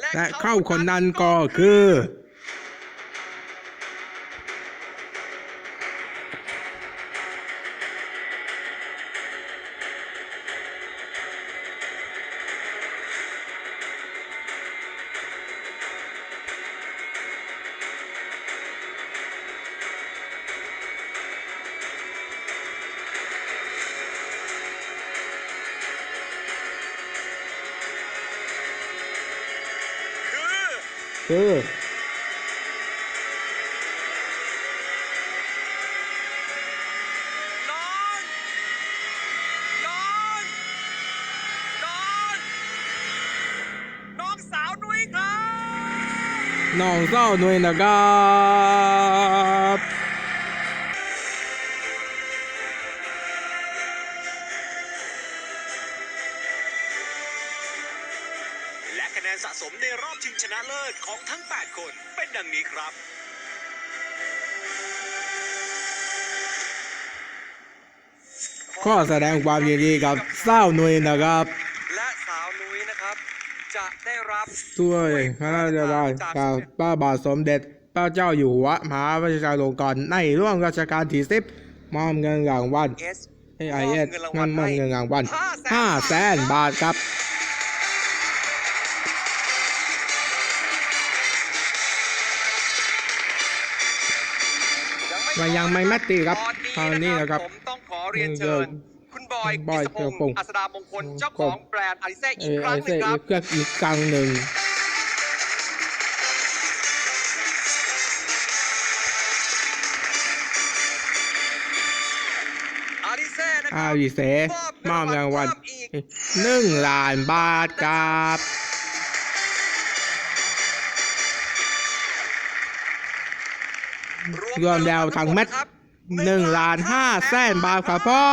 และเข้าคนนั้นก็คือ คือคือน้อ ครับน้องเศร้าหน่วยนะครับและคะแนนสะสมในรอบชิงชนะเลิศของทั้ง 8 คนเป็นดังนี้ครับข้อแสดงความยินดีกับเศร้าหน่วยนะครับ และสาวนุ้ยนะครับ จะได้รับช่วยพระราชบาลกับพระบาทสมเด็จพระเจ้าอยู่หัวมหาวิทยาลงกรณ์ในร่วมราชการที่สิบมอบเงินรางวัล S ให้ไอเอสมอบเงินมอบเงินรางวัล500,000ห้าแสนบาทครับ มันยังไม่แมตติครับคราวนี้นะครับผมต้องขอเรียนเชิญคุณบอยบอยกิษพงกิษพงษ์ศ์อัสดามงคลเจ้าของแบรนด์อาริเซ่เออีกอคไอรั้งหเซนึ่งครับอีกอีกครั้งหนึ่งอาริเซ่นะคอารับวิเซมอบรางวัลเพิ่มอีกหนึ่งล้านบาทครับ รวมแล้วทั้งเม็ดหนึ่งล้านห้าแสนบาทครับพ่อ